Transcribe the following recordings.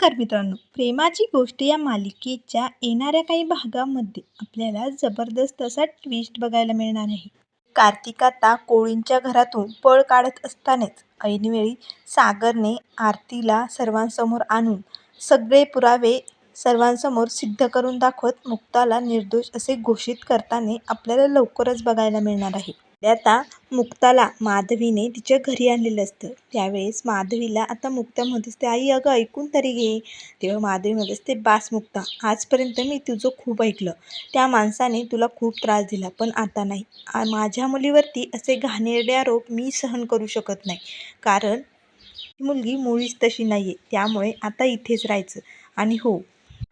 नमस्कार मित्रांनो. प्रेमाची गोष्ट या मालिकेच्या येणाऱ्या काही भागामध्ये आपल्याला जबरदस्त असा ट्विस्ट बघायला मिळणार आहे. कार्तिक आता कोळींच्या घरातून पळ काढत असतानाच ऐनवेळी सागरने आरतीला सर्वांसमोर आणून सगळे पुरावे सर्वांसमोर सिद्ध करून दाखवत मुक्ताला निर्दोष असे घोषित करताना आपल्याला लवकरच बघायला मिळणार आहे. आता मुक्ताला माधवीने तिच्या घरी आणलेलं असतं. त्यावेळेस माधवीला आता मुक्ता म्हणत असते आई अगं ऐकून तरी घे. तेव्हा माधवी म्हणत असते बास मुक्ता आजपर्यंत मी तुझं खूप ऐकलं. त्या माणसाने तुला खूप त्रास दिला पण आता नाही. माझ्या मुलीवरती असे घाणेरडे आरोप मी सहन करू शकत नाही. कारण मुलगी मुळीच तशी नाही आहे त्यामुळे आता इथेच राहायचं. आणि हो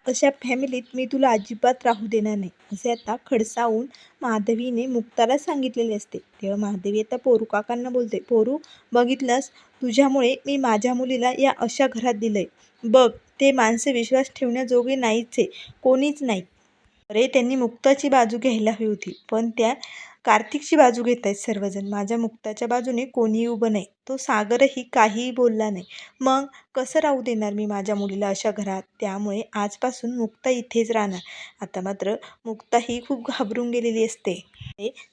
अशा फॅमिलीत मी तुला अजिबात राहू देणार नाही. असे आता खडसावून माधवीने मुक्ताला सांगितलेले असते. तेव्हा माधवी आता पोरू काकांना बोलते पोरू बघितलंस? तुझ्यामुळे मी माझ्या मुलीला या अशा घरात दिलंय. बघ ते माणसे विश्वास ठेवण्याजोगे नाहीच आहे कोणीच नाही. अरे त्यांनी मुक्ताची बाजू घ्यायला हवी होती. पण त्या कार्तिकची बाजू घेत आहेत सर्वजण. माझ्या मुक्ताच्या बाजूने कोणीही उभं नाही. तो सागरही काहीही बोलला नाही. मग कसं राहू देणार मी माझ्या मुलीला अशा घरात? त्यामुळे आजपासून मुक्ता इथेच राहणार. आता मात्र मुक्ता ही खूप घाबरून गेलेली असते.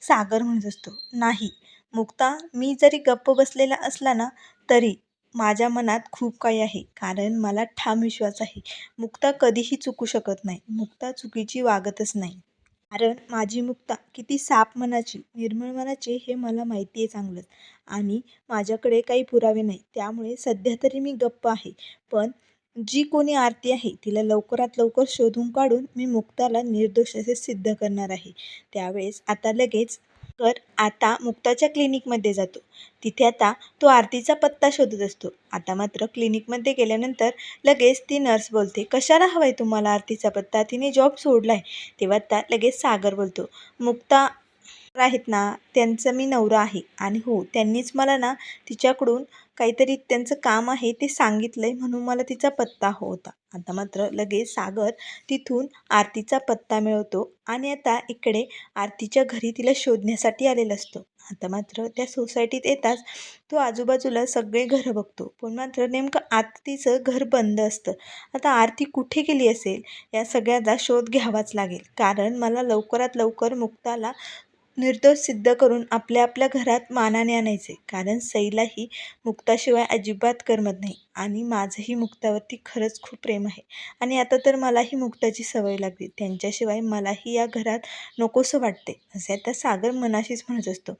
सागर म्हणत असतो नाही मुक्ता मी जरी गप्प बसलेला असला ना तरी माझ्या मनात खूप काही आहे. कारण मला ठाम विश्वास आहे. मुक्ता कधीही चुकू शकत नाही. मुक्ता चुकीची वागतच नाही. कारण माझी मुक्ता किती साफ मनाची निर्मळ मनाची हे मला माहिती आहे चांगलंच. आणि माझ्याकडे काही पुरावे नाही त्यामुळे सध्या तरी मी गप्प आहे. पण जी कोणी आरती आहे तिला लवकरात लवकर शोधून काढून मी मुक्ताला निर्दोष असे सिद्ध करणार आहे. त्यावेळेस आता लगेच कर. आता मुक्ताच्या क्लिनिकमध्ये जातो. तिथे आता तो आरतीचा पत्ता शोधत असतो. आता मात्र क्लिनिकमध्ये गेल्यानंतर लगेच ती नर्स बोलते कशाला हवा आहे तुम्हाला आरतीचा पत्ता? तिने जॉब सोडला आहे तेव्हा आता लगेच सागर बोलतो मुक्ता आहेत ना त्यांचा मी नवरा आहे. आणि हो त्यांनीच मला ना तिच्याकडून काहीतरी त्यांचं काम आहे ते सांगितलं आहे म्हणून मला तिचा पत्ता होता. आता मात्र लगेच सागर तिथून आरतीचा पत्ता मिळवतो आणि आता इकडे आरतीच्या घरी तिला शोधण्यासाठी आलेला असतो. आता मात्र त्या सोसायटीत येताच तो आजूबाजूला सगळे घरं बघतो. पण मात्र नेमकं आरतीचं घर बंद असतं. आता आरती कुठे गेली असेल या सगळ्याचा शोध घ्यावाच लागेल. कारण मला लवकरात लवकर मुक्ताला निर्दोष सिद्ध करून आपल्या आपल्या घरात मानाने आणायचे. कारण सईलाही मुक्ताशिवाय अजिबात करमत नाही. आणि माझंही मुक्तावरती खरंच खूप प्रेम आहे. आणि आता तर मलाही मुक्ताची सवय लागली. त्यांच्याशिवाय मलाही या घरात नकोसं वाटते. असे आता सागर मनाशीच म्हणत असतो.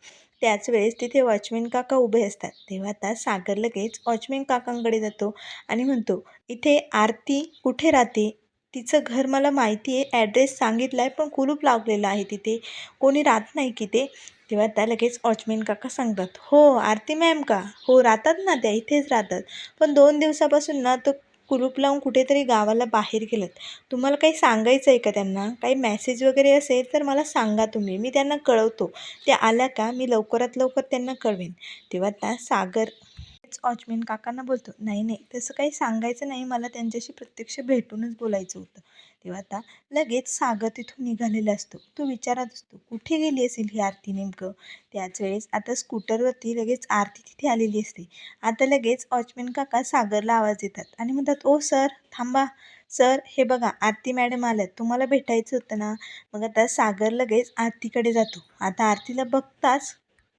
त्याच वेळेस तिथे वॉचमॅन काका उभे असतात. तेव्हा आता सागर लगेच वॉचमॅन काकांकडे जातो आणि म्हणतो इथे आरती कुठे राहते? तिचं घर मला माहिती आहे ॲड्रेस सांगितला आहे पण कुलूप लावलेलं आहे तिथे. कोणी राहत नाही की ते तेव्हा त्या लगेच वॉचमेन काका सांगतात हो आरती मॅम का? हो राहतात ना त्या इथेच राहतात. पण दोन दिवसापासून ना तो कुलूप लावून कुठेतरी गावाला बाहेर गेलं तुम्हाला काही सांगायचं आहे का त्यांना? काही मॅसेज वगैरे असेल तर मला सांगा तुम्ही. मी त्यांना कळवतो. त्या आल्या का मी लवकरात लवकर त्यांना कळवेन. तेव्हा त्या सागर वॉचमेन काकांना बोलतो नाही नाही तसं काही सांगायचं नाही. मला त्यांच्याशी प्रत्यक्ष भेटूनच बोलायचं होतं. तेव्हा आता लगेच सागर तिथून निघालेला असतो. तो विचारत असतो कुठे गेली असेल ही आरती नेमकं? त्याच वेळेस आता स्कूटरवरती लगेच आरती तिथे आलेली असते. आता लगेच वॉचमेन काका सागरला आवाज देतात आणि म्हणतात ओ सर थांबा. सर हे बघा आरती मॅडम आल्यात. तुम्हाला भेटायचं होतं ना? मग आता सागर लगेच आरतीकडे जातो. आता आरतीला बघताच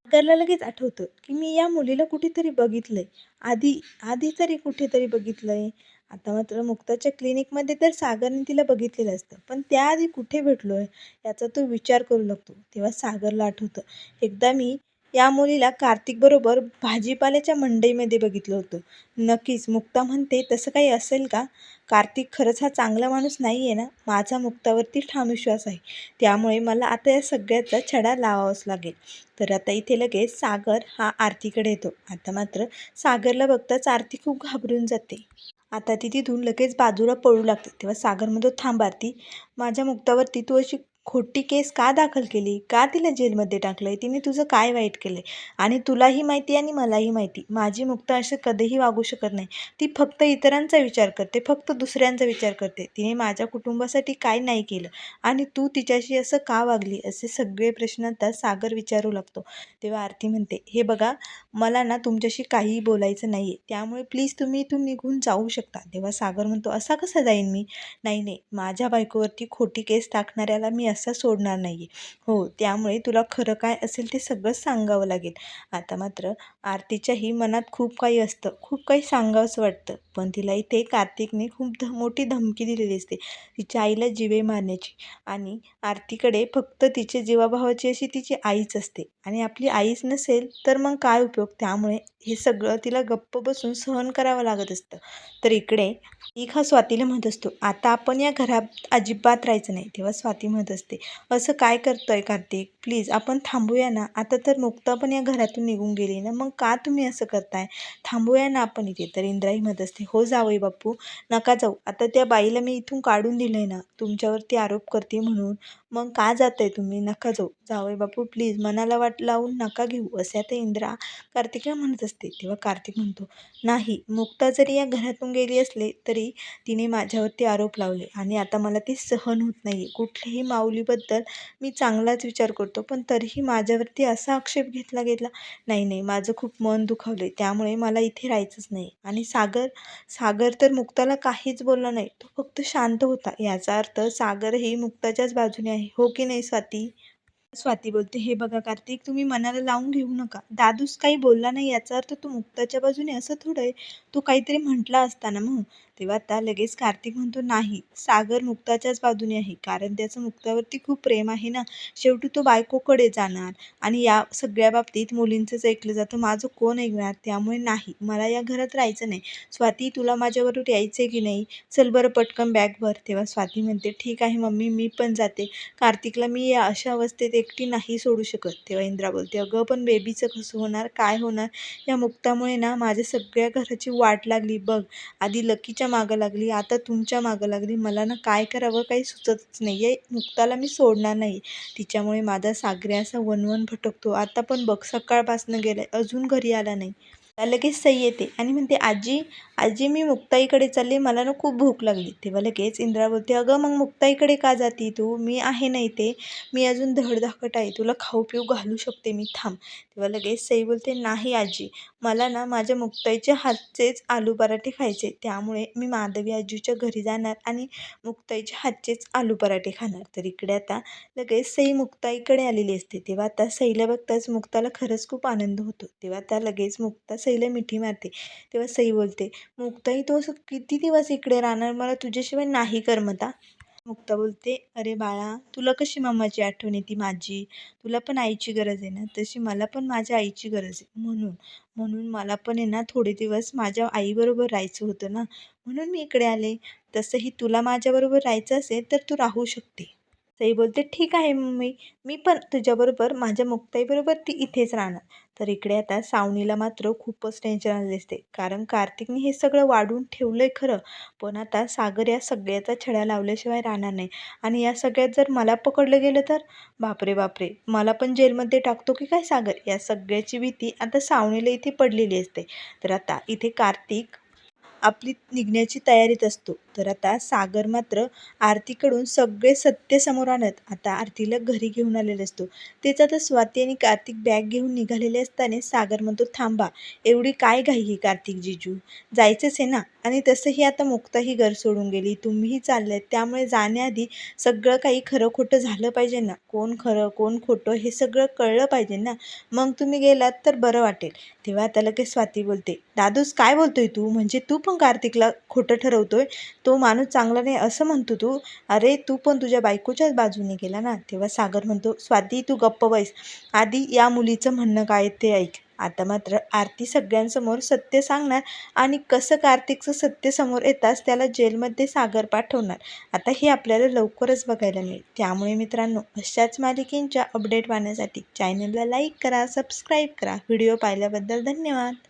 सागरला लगेच आठवतं की मी या मुलीला कुठेतरी बघितलं आहे आधी आधी तरी कुठेतरी बघितलं आहे आता मात्र मुक्ताच्या क्लिनिकमध्ये तर सागरने तिला बघितलेलं असतं. पण त्याआधी कुठे भेटलो आहे याचा तो विचार करू लागतो. तेव्हा सागरला आठवतं. एकदा मी या मुलीला कार्तिकबरोबर भाजीपाल्याच्या मंडईमध्ये बघितलं होतं. नक्कीच मुक्ता म्हणते तसं काही असेल का? कार्तिक खरंच हा चांगला माणूस नाही आहे ना? माझा मुक्तावरती ठाम विश्वास आहे. त्यामुळे मला आता या सगळ्याचा छडा लावावाच लागेल. तर आता इथे लगेच सागर हा आरतीकडे येतो. आता मात्र सागरला बघताच आरती खूप घाबरून जाते. आता ती तिथून लगेच बाजूला पळू लागते. तेव्हा सागर म्हणतो थांब आरती. माझ्या मुक्तावरती तू अशी खोटी केस का दाखल केली? का तिला जेलमध्ये टाकलं आहे तिने तुझं काय वाईट केलं आहे आणि तुलाही माहिती आणि मलाही माहिती. माझी मुक्ता असं कधीही वागू शकत नाही. ती फक्त इतरांचा विचार करते फक्त दुसऱ्यांचा विचार करते. तिने माझ्या कुटुंबासाठी काय नाही केलं? आणि तू तिच्याशी असं का वागली? असे सगळे प्रश्न आता सागर विचारू लागतो. तेव्हा आरती म्हणते हे बघा मला ना तुमच्याशी काहीही बोलायचं नाही आहे त्यामुळे प्लीज तुम्ही इथून निघून जाऊ शकता. तेव्हा सागर म्हणतो असा कसा जाईन मी? नाही नाही. माझ्या बायकोवरती खोटी केस टाकणाऱ्याला मी असा सोडणार नाही आहे हो त्यामुळे तुला खरं काय असेल ते सगळंच सांगावं लागेल. आता मात्र आरतीच्याही मनात खूप काही असतं खूप काही सांगावंसं वाटतं. पण तिला इथे कार्तिकने खूप ध मोठी धमकी दिलेली असते तिच्या आईला जिवे मारण्याची. आणि आरतीकडे फक्त तिचे जीवाभावाची अशी तिची आईच असते. आणि आपली आईच नसेल तर मग काय उपयोग? त्यामुळे हे सगळं तिला गप्प बसून सहन करावं लागत असतं. तर इकडे एक हा स्वातीला म्हणत असतो आता आपण या घरात अजिबात राहायचं नाही. तेव्हा स्वाती म्हणत असते असं काय करतोय कार्तिक? प्लीज आपण थांबूया ना. आता तर मुक्ता पण या घरातून निघून गेली ना. मग का तुम्ही असं करताय? थांबूया ना आपण इथे. तर इंद्राही म्हणत असते हो जावई बापू नका जाऊ. आता त्या बाईला मी इथून काढून दिलं आहे ना. तुमच्यावरती आरोप करते म्हणून मग का जात आहे तुम्ही? नका जाऊ. जावई बापू प्लीज मनाला वाट लावून नका घेऊ असे आता इंद्रा कार्तिकला म्हणत असते. तेव्हा कार्तिक म्हणतो नाही मुक्ता जरी या घरातून गेली असले तरी तिने माझ्यावरती आरोप लावले आणि आता मला ते सहन होत नाही आहे कुठल्याही माऊलीबद्दल मी चांगलाच विचार करतो पण तरीही माझ्यावरती असा आक्षेप घेतला गेला नाही नाही माझं खूप मन दुखावलं आहे त्यामुळे मला इथे राहायचंच नाही. आणि सागर सागर तर मुक्ताला काहीच बोलला नाही. तो फक्त शांत होता. याचा अर्थ सागरही मुक्ताच्याच बाजूने आहे. हो की नाही स्वाती? स्वाती बोलते हे बघा कार्तिक तुम्ही मनाला लावून घेऊ नका. दादूस काही बोलला नाही याचा अर्थ तू मुक्ताच्या बाजूने असं थोडं आहे. तू काहीतरी म्हटला असताना मग तेव्हा आता लगेच कार्तिक म्हणतो नाही सागर मुक्ताच्याच बाजूने आहे कारण त्याचं मुक्तावरती खूप प्रेम आहे ना. शेवटी तो बायकोकडे जाणार आणि या सगळ्या बाबतीत मुलींचंच ऐकलं जातं माझं कोण ऐकणार? त्यामुळे नाही मला या घरात राहायचं नाही. स्वाती तुला माझ्याबरोबर यायचं आहे की नाही? चल बरं पटकन बॅग भर. तेव्हा स्वाती म्हणते ठीक आहे मम्मी मी पण जाते. कार्तिकला मी या अशा अवस्थेत एकटी नाही सोडू शकत. तेव्हा इंद्रा बोलते अगं पण बेबीचं कसं होणार? काय होणार? या मुक्तामुळे ना माझ्या सगळ्या घराची वाट लागली. बघ आधी लकीच्या मागं लागली आता तुमच्या मागं लागली. मला ना काय करावं काही सुचतच नाही आहे मुक्ताला मी सोडणार नाही. तिच्यामुळे माझा सागरे असा वनवन भटकतो. आता पण बघ सकाळपासनं गेलाय. अजून घरी आला नाही. लगेच सई येते आणि म्हणते आजी आजी मी मुक्ताईकडे चालले मला ना खूप भूक लागली. तेव्हा लगेच इंद्रा बोलते अगं मग मुक्ताईकडे का जाती तू? मी आहे ना इथे. मी अजून धडधाकट आहे. तुला खाऊ पिऊ घालू शकते मी. थांब. तेव्हा लगेच सई बोलते नाही आजी. मला ना माझ्या मुक्ताईच्या हातचेच आलू पराठे खायचे. त्यामुळे मी माधवी आजीच्या घरी जाणार आणि मुक्ताईच्या हातचेच आलू पराठे खाणार. तर इकडे आता लगेच सई मुक्ताईकडे आलेली असते. तेव्हा आता सईला बघताच मुक्ताला खरंच खूप आनंद होतो. तेव्हा त्या लगेच मुक्ता सईला मिठी मारते. तेव्हा सई बोलते मुक्ताई तू असं किती दिवस इकडे राहणार? मला तुझ्याशिवाय नाही करमता मुक्ता बोलते अरे बाळा तुला कशी मम्माची आठवण येते माझी? तुला पण आईची गरज आहे ना? तशी मला पण माझ्या आईची गरज आहे. म्हणून म्हणून मला पण आहे ना थोडे दिवस माझ्या आईबरोबर राहायचं होतं ना? म्हणून मी इकडे आले. तसंही तुला माझ्याबरोबर राहायचं असेल तर तू राहू शकते. सई बोलते ठीक आहे मम्मी मी पण तुझ्याबरोबर माझ्या मुक्ताईबरोबर ती इथेच राहणार. तर इकडे आता सावनीला मात्र खूपच टेन्शन आले असते कारण कार्तिकने हे सगळं वाढून ठेवलं आहे खरं पण आता सागर या सगळ्याचा छड्या लावल्याशिवाय राहणार नाही. आणि या सगळ्यात जर मला पकडलं गेलं तर? बापरे बापरे. मला पण जेलमध्ये टाकतो की काय सागर? या सगळ्याची भीती आता सावनीला इथे पडलेली असते. तर आता इथे कार्तिक आपली निघण्याची तयारीत असतो. तर आता सागर मात्र आरतीकडून सगळे सत्य समोर आणत आता आरतीला घरी घेऊन आलेला असतो. तेच आता स्वाती आणि कार्तिक बॅग घेऊन निघालेले असताना सागर म्हणतो थांबा एवढी काय घाई ही कार्तिक जिजू? जायचंच आहे ना? आणि तसंही आता मुक्ताही घर सोडून गेली. तुम्हीही चाललंय. त्यामुळे जाण्याआधी सगळं काही खरं खोटं झालं पाहिजे ना? कोण खरं कोण खोटं हे सगळं कळलं पाहिजे ना? मग तुम्ही गेलात तर बरं वाटेल. तेव्हा आता लगेच स्वाती बोलते दादूस काय बोलतोय तू? म्हणजे तू पण कार्तिकला खोटं ठरवतोय? तो माणूस चांगला नाही असं म्हणतो तू. अरे तू पण तुझ्या बायकोच्याच बाजूने गेला ना. तेव्हा सागर म्हणतो स्वाती तू गप्प बैस. आधी या मुलीचं म्हणणं काय ते ऐक. आता मात्र आरती सगळ्यांसमोर सत्य सांगणार आणि कसं कार्तिकचं सत्य समोर येताच त्याला जेलमध्ये सागर पाठवणार. आता हे आपल्याला लवकरच बघायला मिळेल. त्यामुळे मित्रांनो अशाच मालिकेंच्या अपडेट पाहण्यासाठी चॅनलला लाईक करा सबस्क्राईब करा. व्हिडिओ पाहिल्याबद्दल धन्यवाद.